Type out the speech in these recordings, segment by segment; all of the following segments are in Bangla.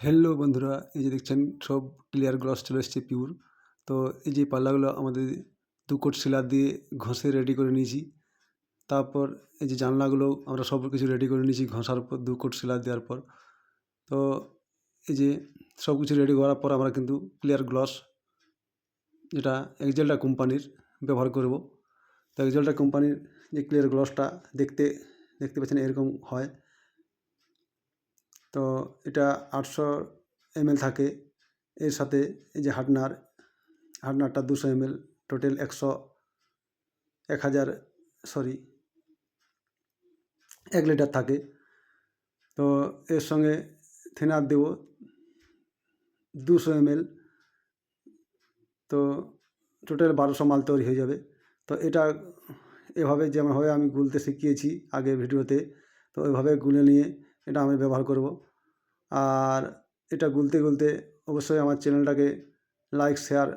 হ্যালো বন্ধুরা, এই যে দেখছেন, সব ক্লিয়ার গ্লস চলে এসছে পিওর তো এই যে পাল্লাগুলো আমাদের দু কোট শিলা দিয়ে ঘষে রেডি করে নিয়েছি। তারপর এই যে জানলাগুলো আমরা সব কিছু রেডি করে নিয়েছি ঘষার পর, দু কোট শিলা দেওয়ার পর। তো এই যে সব কিছু রেডি করার পর আমরা কিন্তু ক্লিয়ার গ্লস যেটা এক্সেলটা কোম্পানির ব্যবহার করব। তো এক্সেলটা কোম্পানির যে ক্লিয়ার গ্লসটা দেখতে দেখতে পাচ্ছেন এরকম হয়। তো এটা আটশো এমএল থাকে। এর সাথে এই যে হার্ডনার, হার্ডনারটা দুশো এমএল, টোটাল একশো, এক হাজার, সরি, এক লিটার থাকে। তো এর সঙ্গে থিনার দেব দুশো এমএল। তো টোটাল বারোশো মাল তৈরি হয়ে যাবে। তো এটা এভাবে যেমনভাবে আমি গুলতে শিখিয়েছি আগের ভিডিওতে, তো ওইভাবে গুলে নিয়ে এটা আমি ব্যবহার করব। আর এটা গুলতে গুলতে অবশ্যই আমার চ্যানেলটাকে লাইক, শেয়ার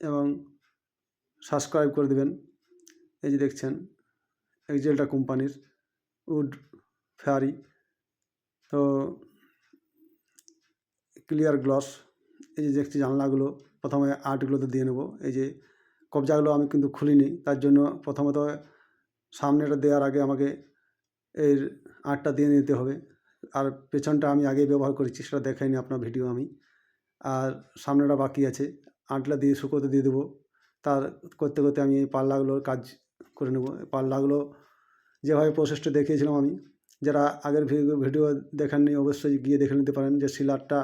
এবং সাবস্ক্রাইব করে দেবেন। এই যে দেখছেন, এক্সেলটা কোম্পানির উড ফেয়ারি। তো ক্লিয়ার গ্লস। এই যে দেখছি জানলাগুলো, প্রথমে আর্টগুলোতে দিয়ে নেব। এই যে কবজাগুলো আমি কিন্তু খুলিনি, তার জন্য প্রথমত সামনেটা দেওয়ার আগে আমাকে এর আর্টটা দিয়ে নিতে হবে। আর পেছনটা আমি আগে ব্যবহার করেছি, সেটা দেখাইনি আপনার ভিডিও আমি। আর সামনেটা বাকি আছে আঁটলা দিয়ে শুকোতে দিয়ে দেবো। তার করতে করতে আমি পাল্লাগুলোর কাজ করে নেব। পাল্লাগুলো যেভাবে প্রসেসটা দেখিয়েছিলাম আমি, যারা আগের ভিডিও দেখেননি অবশ্যই গিয়ে দেখে নিতে পারেন যে সিলারটা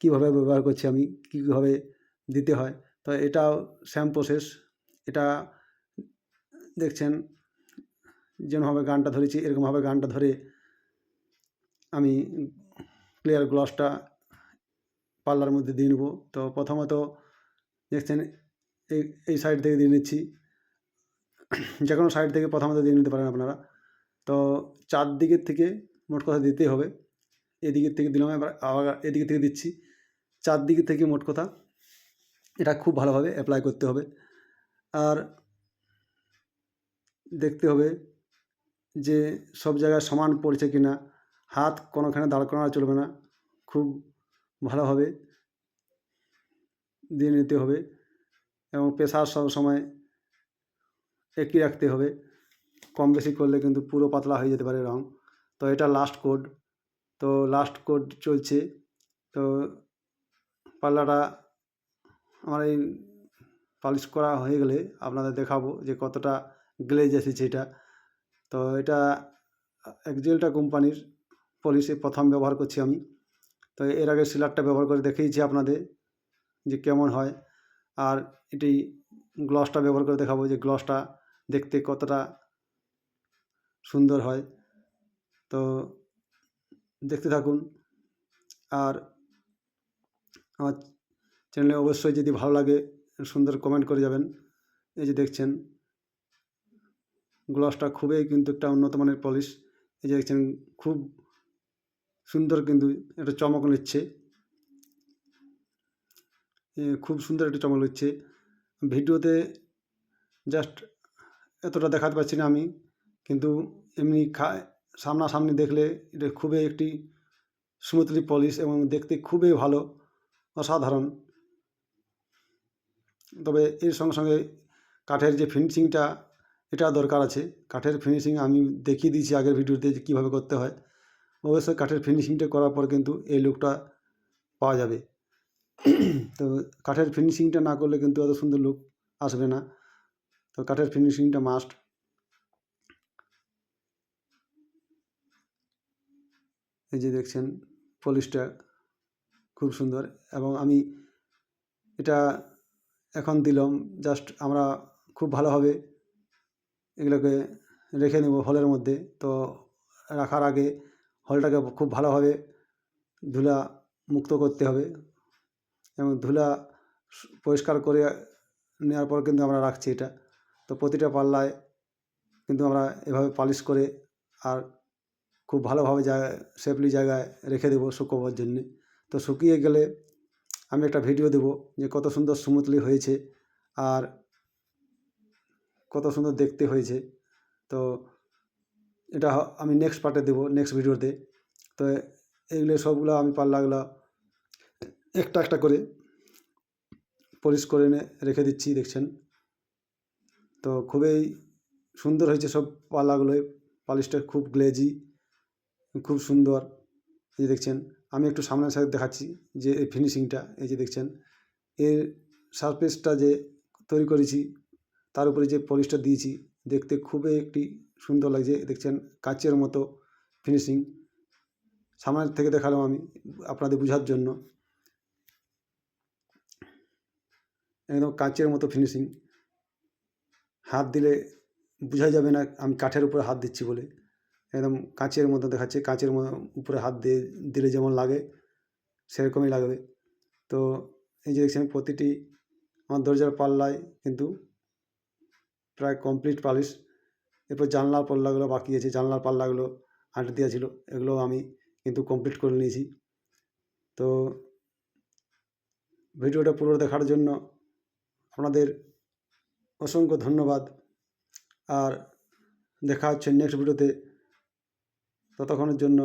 কীভাবে ব্যবহার করছি আমি, কীভাবে দিতে হয়। তো এটাও স্যাম প্রসেস এটা দেখছেন যেরকমভাবে গানটা ধরেছি এরকমভাবে গানটা ধরে আমি ক্লিয়ার গ্লসটা পাল্লার মধ্যে দিয়ে নেব। তো প্রথমত দেখছেন, এই এই সাইড থেকে দিয়ে নিচ্ছি। যে কোনো সাইড থেকে প্রথমত দিয়ে নিতে পারেন আপনারা। তো চারদিকের থেকে মোট কথা দিতেই হবে। এদিকের থেকে দিলাম, এবার আবার এদিকে থেকে দিচ্ছি। চারদিকে থেকে মোট কথা এটা খুব ভালোভাবে অ্যাপ্লাই করতে হবে। আর দেখতে হবে যে সব জায়গায় সমান পড়ছে কি না হাত কোনোখানে দাঁড় করানো চলবে না, খুব ভালোভাবে দিয়ে নিতে হবে এবং প্রেশার সব সময় একই রাখতে হবে। কম বেশি করলে কিন্তু পুরো পাতলা হয়ে যেতে পারে রং। তো এটা লাস্ট কোড তো লাস্ট কোড চলছে। তো পাল্লাটা আমার এই পালিশ করা হয়ে গেলে আপনাদের দেখাবো যে কতটা গ্লেজ এসেছে এটা। তো এটা একজেলটা কোম্পানির পলিশে প্রথম ব্যবহার করছি আমি। তো এর আগে সিলারটা ব্যবহার করে দেখিয়েছি আপনাদের যে কেমন হয়। আর এটি গ্লসটা ব্যবহার করে দেখাবো যে গ্লসটা দেখতে কতটা সুন্দর হয়। তো দেখতে থাকুন। আর আমার চ্যানেলে অবশ্যই যদি ভালো লাগে সুন্দর কমেন্ট করে যাবেন। এই যে দেখছেন। গ্লসটা খুবই কিন্তু একটা উন্নত মানের পলিশ। এই যে দেখছেন, খুব সুন্দর কিন্তু একটা চমক নিচ্ছে। খুব সুন্দর একটা চমক নিচ্ছে। ভিডিওতে জাস্ট এতটা দেখাতে পারছি না আমি, কিন্তু এমনি খা, সামনাসামনি দেখলে এটা খুবই একটি স্মুথলি পলিশ এবং দেখতে খুবই ভালো, অসাধারণ। তবে এর সঙ্গে সঙ্গে কাঠের যে ফিনিশিংটা এটা দরকার আছে। কাঠের ফিনিশিং আমি দেখিয়ে দিয়েছি আগের ভিডিওতে যে কীভাবে করতে হয়। অবশ্যই কাঠের ফিনিশিংটা করার পর কিন্তু এই লুকটা পাওয়া যাবে। তো কাঠের ফিনিশিংটা না করলে কিন্তু এত সুন্দর লুক আসবে না। তো কাঠের ফিনিশিংটা মাস্ট এই যে দেখছেন পলিশটা খুব সুন্দর এবং আমি এটা এখন দিলাম। জাস্ট আমরা খুব ভালোভাবে এগুলোকে রেখে নেব হলের মধ্যে। তো রাখার আগে হলটাকে খুব ভালোভাবে ধুলা মুক্ত করতে হবে। এবং ধুলা পরিষ্কার করে নেওয়ার পর কিন্তু আমরা রাখছি এটা। তো প্রতিটা পাল্লায় কিন্তু আমরা এভাবে পালিশ করে আর খুব ভালোভাবে জায়গায় সেফলি জায়গায় রেখে দেবো শুকোবার জন্যে। তো শুকিয়ে গেলে আমি একটা ভিডিও দেবো যে কত সুন্দর স্মুথলি হয়েছে। আর কত সুন্দর দেখতে হয়েছে। তো এটা আমি নেক্সট পার্টে দেবো নেক্সট ভিডিওতে তো। এগুলো সবগুলো আমি পাল্লাগুলো একটা একটা করে পলিশ করে এনে রেখে দিচ্ছি, দেখছেন? তো খুবই সুন্দর হয়েছে সব পাল্লাগুলোই পালিশটা খুব গ্লেজি খুব সুন্দর। এই দেখছেন, আমি একটু সামনের সাথে দেখাচ্ছি যে এই ফিনিশিংটা এই যে দেখছেন? এর সারফেসটা যে তৈরি করেছি তার উপরে যে পলিশটা দিয়েছি, দেখতে খুবই একটি সুন্দর লাগছে। দেখছেন, কাচের মতো ফিনিশিং সামনের থেকে দেখালাম আমি আপনাদের বোঝার জন্য। একদম কাচের মতো ফিনিশিং হাত দিলে বোঝা যাবে না, আমি কাঠের উপরে হাত দিচ্ছি বলে। একদম কাঁচের মতো দেখাচ্ছে, কাঁচের ম- উপরে হাত দিয়ে দিলে যেমন লাগে, সেরকমই লাগবে। তো এই যে দেখছেন, প্রতিটি আমার দরজার পাল্লায় কিন্তু প্রায় কমপ্লিট পালিশ এরপর জানলার পাল্লাগুলো বাকি আছে, জানলার পাল্লাগুলো আটে দেওয়া ছিল এগুলো আমি কিন্তু কমপ্লিট করে নিয়েছি। তো ভিডিওটা পুরো দেখার জন্য আপনাদের অসংখ্য ধন্যবাদ। আর দেখা হচ্ছে নেক্সট ভিডিওতে ততক্ষণের জন্য